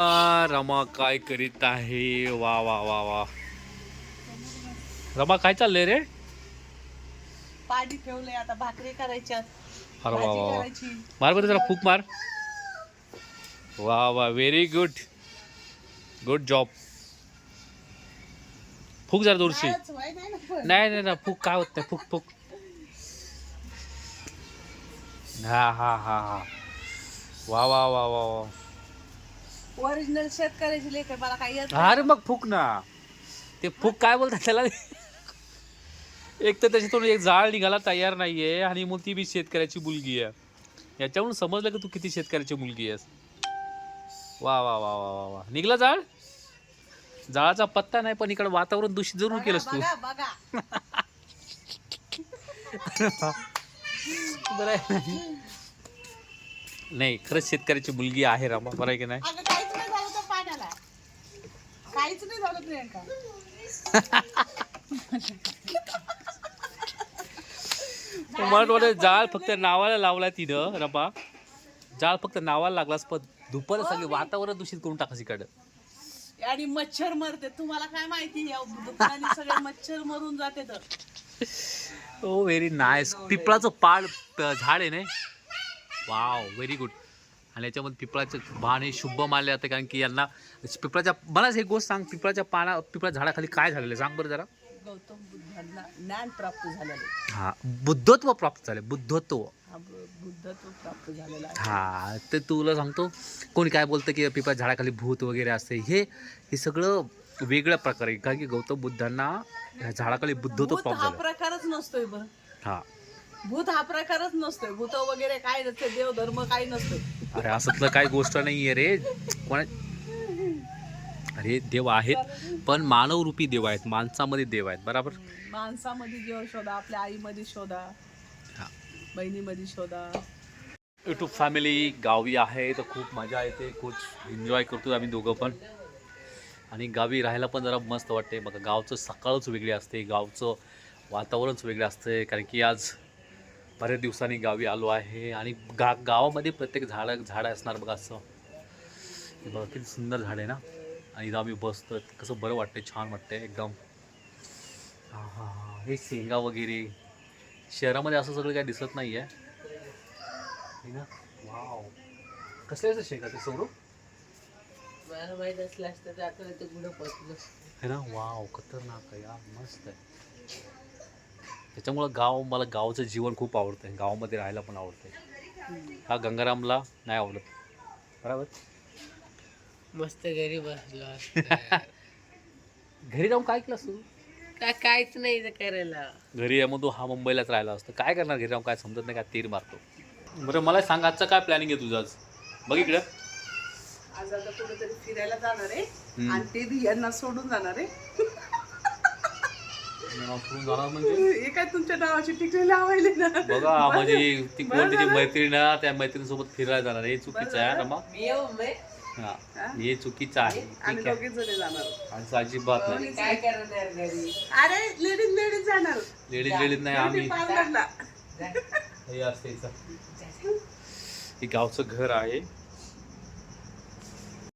रमा काय करीत आहे? वा वा वा वा. रमा काय चाललंय रे? पाणी ठेवलंय आता भाकरी करायच्या अरे वा वा भाजी वा करायची. मार बरं जरा फूक मार. वा वा व्हेरी गुड गुड जॉब फूक जरा दूरशी. नाही नाही ना फूक काय होत नाही फूक फूक. हा हा हा हा. वा वा वा वा वा. ओरिजिनल शेतकऱ्याची लेख आहे मला काही येत अरे मग फुक ना. ते फुक काय बोलतात त्याला? एक तर त्याच्यातून एक जाळ निघायला तयार नाहीये आणि मग ती बी शेतकऱ्याची मुलगी आहे. याच्यावरून समजलं की तू किती शेतकऱ्याची मुलगी आहेस. वा वा वा वा वा वा. निघला जाळ? जाळाचा पत्ता नाही पण इकडे वातावरण दूषित जरूर केलंस तू. बरं नाही खरंच शेतकऱ्याची मुलगी आहे रामा. बरं आहे की नाही अगं काहीच नाही झालं त्या पाण्याला काहीच नाही झालं प्रियंका मला वाटतं जाळ फक्त नावाला लावला तिनं रमा जाळ फक्त नावाला लागलास पण दुपार सगळे वातावरण दूषित करून टाकायची इकडं. आणि मच्छर मरते. तुम्हाला काय माहिती? या सगळे मच्छर मरून जाते तर. ओ व्हेरी नाईस पिपळाचं पाड झाड आहे ना? वाव व्हेरी गुड आणि याच्यामध्ये पिपळाचं बाण हे शुभ मानले जाते कारण की यांना पिपळाच्या मलाच एक गोष्ट सांग पिपळाच्या पाना पिपळाच्या झाडाखाली काय झालेलं आहे? सांग बरं जरा गौतम बुद्धांना ज्ञान प्राप्त झालेलं. हा बुद्धत्व प्राप्त झाले बुद्धत्व हा बुद्धत्व प्राप्त झालेलं आहे हा तर तुला सांगतो कोणी काय बोलतं की पिपळाच्या झाडाखाली भूत वगैरे असते हे हे सगळं वेगळ्या प्रकारे. कारण की गौतम बुद्धांना झाडाखाली बुद्धत्व प्राप्त झालं प्रकारच नसतोय बरं हा भूत हा प्रकारच नसतोय. भूत वगैरे काय नसते देव धर्म काही नसतोय. अरे असतलं काही गोष्ट नाहीये रे. कोणा अरे देव आहेत पण मानवरूपी देव आहेत. माणसामध्ये देव आहेत बरोबर? माणसामध्ये देव शोधा आपल्या आईमध्ये शोधा हा. बहिणीमध्ये शोधा. युट्यूब फॅमिली गावी आहे तर खूप मजा येते खूप एन्जॉय करतो आम्ही दोघं पण. आणि गावी राहायला पण जरा मस्त वाटते बघा गावचं सकाळच वेगळी असते गावचं वातावरणच वेगळं असते कारण की आज बऱ्याच दिवसांनी गावी आलो आहे आणि गा गावामध्ये प्रत्येक झाडं झाडं असणार बघा असं. हे बघा किती सुंदर झाड आहे ना. आणि इथं आम्ही बसतो कसं बरं वाटतं छान वाटतंय एकदम. हां हां हां. हे शेंगा वगैरे. शहरामध्ये असं सगळं काही दिसत नाही आहे हे ना? वाव. कसले असं शेंगा ते सौरव मला माहीत असलं असतं तर आता ते गुढं पसलं है ना? वाव खतरनाक आहे यार. मस्त आहे. त्याच्यामुळं गाव मला गावचं जीवन खूप आवडतं आहे गावामध्ये राहायला पण आवडतं हा गंगारामला नाही आवडत. बरोबर? मस्त घरी बसलो घरी जाऊन काय केलं तू? का काहीच नाही करायला. घरी आहे मग तू हा मुंबईलाच राहिला असतं. काय करणार घरी जाऊन? काय समजत नाही काय तीर मारतो. बरं मला सांग आजचं काय प्लॅनिंग आहे तुझं आज? बघ इकडं. आज आता कुठेतरी फिरायला जाणार आहे. आणि ते यांना सोडून जाणार आहे. सोडून म्हणजे? हे काय तुमच्या नावाची टिकली लावायली ना. बघा म्हणजे ती कोण तिची. मैत्रीण आहे, त्या मैत्रिणीसोबत फिरायला जाणार हे चुकीचं आहे रमा. मी येऊ मी. हा हा? चुकीचं आहे. आम्ही ठीक आहे. दोघे जण जाणार. आणि अजिबात नाही. काय करणार घरी? अरे लेडीज लेडीज जाणार. लेडीज लेडीज नाही आम्ही. पार्लरला हे असते. हे गावचं घर आहे.